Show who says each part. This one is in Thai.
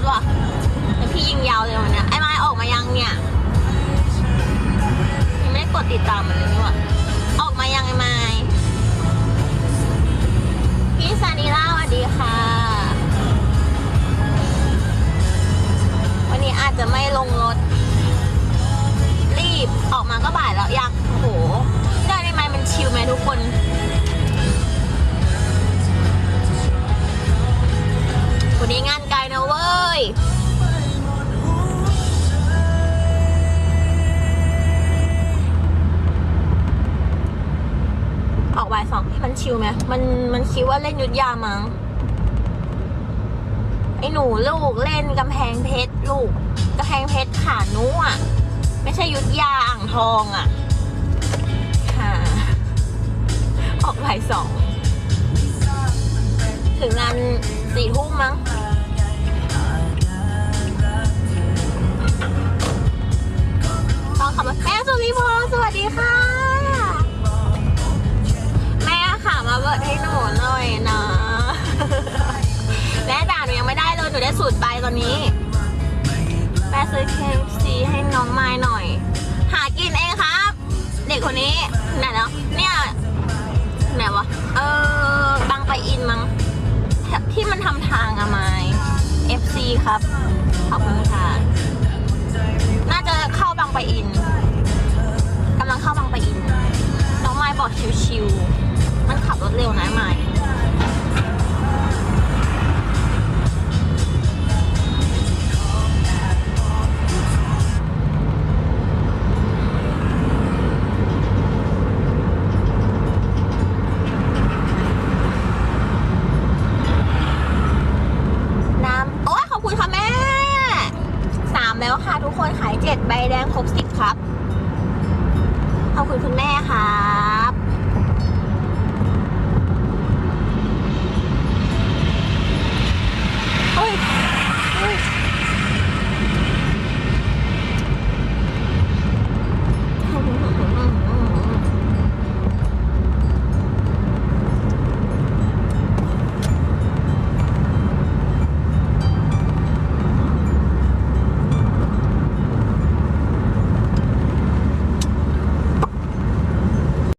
Speaker 1: ถว่ะแต่พี่ยิงยาวเลยวันเนี้ยไอ้ไม้ออกมายังเนี่ยยังไม่ได้กดติดตามมันเลยนี่หว่ะออกมายังไอ้ไม้พี่ซานิล่าสวัสดีค่ะ วันนี้อาจจะไม่ลงรถ บ่ายสองมันชิลไหมมันมันคิดว่าเล่นยุทธยามั้งไอ้หนูลูกเล่นกำแพงเพชรลูกกำแพงเพชรขานุอะ ไม่ใช่ยุทธยาอ่างทองอะค่ะออกบ่ายสองถึงงานสี่ทุ่มมั้ง ดให้หนูหน่อยนะ แม่ด่าหนูยังไม่ได้เลยหนูได้สูตรใบตอนนี้แม่ซื้อ KFC ให้น้องไม้หน่อย หากินเองครับ เด็กคนนี้ไหนแล้วเนี่ยไหนวะเออบางไปะอินมั้งที่มันทำทางอะไม้ FC ครับ ขอบคุณค่ะ รถเร็วนะไม้น้ำโอ้ยขอบคุณค่ะแม่สามแล้วค่ะทุกคนขายเจ็ดใบแดงครบสิบครับ ขอบคุณคุณแม่ครับ